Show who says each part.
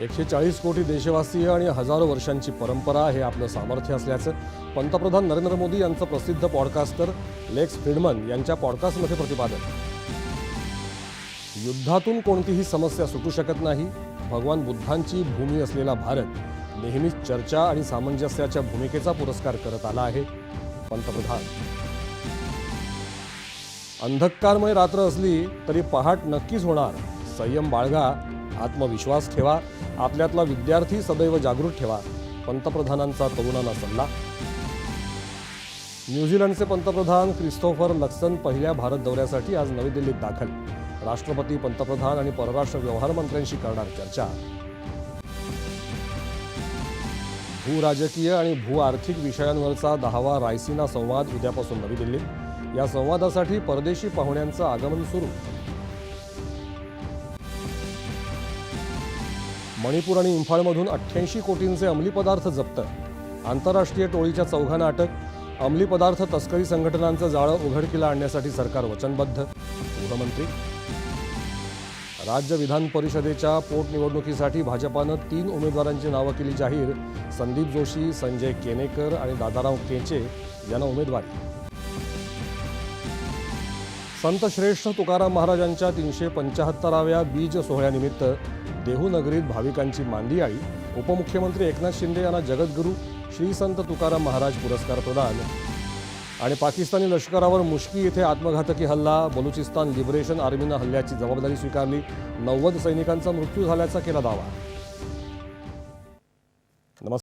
Speaker 1: एकशे चाळीस कोटी देशवासीय आणि हजारो वर्षांची परंपरा हे आपलं सामर्थ्य असल्याचं पंतप्रधान नरेंद्र मोदी यांचं प्रसिद्ध पॉडकास्टर लेक्स फ्रिडमन यांच्या पॉडकास्टमध्ये प्रतिपादन. युद्धातून कोणतीही समस्या सुटू शकत नाही. भगवान बुद्धांची भूमी असलेला भारत नेहमीच चर्चा आणि सामंजस्याच्या भूमिकेचा पुरस्कार करत आला आहे पंतप्रधान. अंधकारमय रात्र असली तरी पहाट नक्कीच होणार. संयम बाळगा आत्मविश्वास ठेवा आपल्यातला विद्यार्थी सदैव जागृत ठेवा. पंतप्रधानांचा तरुणांना सल्ला. न्यूझीलंडचे पंतप्रधान क्रिस्तोफर लक्सन पहिल्या भारत दौऱ्यासाठी आज नवी दिल्लीत दाखल. राष्ट्रपती पंतप्रधान आणि परराष्ट्र व्यवहार मंत्र्यांशी करणार चर्चा. भूराजकीय आणि भू आर्थिक विषयांवरचा दहावा रायसिना संवाद उद्यापासून नवी दिल्लीत. या संवादासाठी परदेशी पाहुण्यांचं आगमन सुरू. मणिपूर आणि इम्फाळमधून अठ्ठ्याऐंशी कोटींचे अंमली पदार्थ जप्त. आंतरराष्ट्रीय टोळीच्या चौघांना अटक. अंमली पदार्थ तस्करी संघटनांचं जाळं उघडकीला आणण्यासाठी सरकार वचनबद्ध. गृहमंत्री. राज्य विधान परिषदेच्या पोटनिवडणुकीसाठी भाजपानं तीन उमेदवारांची नावं केली जाहीर. संदीप जोशी संजय केनेकर आणि दादाराव केचे यांना उमेदवारी. संत श्रेष्ठ तुकाराम महाराजांच्या तीनशे पंचाहत्तराव्या बीज सोहळ्यानिमित्त देहूनगरीत भाविकांची मांदी आळी उपमुख्यमंत्री एकनाथ शिंदे यांना जगद्गुरू श्री संत तुकाराम महाराज पुरस्कार प्रदान. आणि पाकिस्तानी लष्करावर मुश्की येथे आत्मघातकी हल्ला बलुचिस्तान लिबरेशन आर्मीनं हल्ल्याची जबाबदारी स्वीकारली नव्वद सैनिकांचा मृत्यू झाल्याचा केला दावा.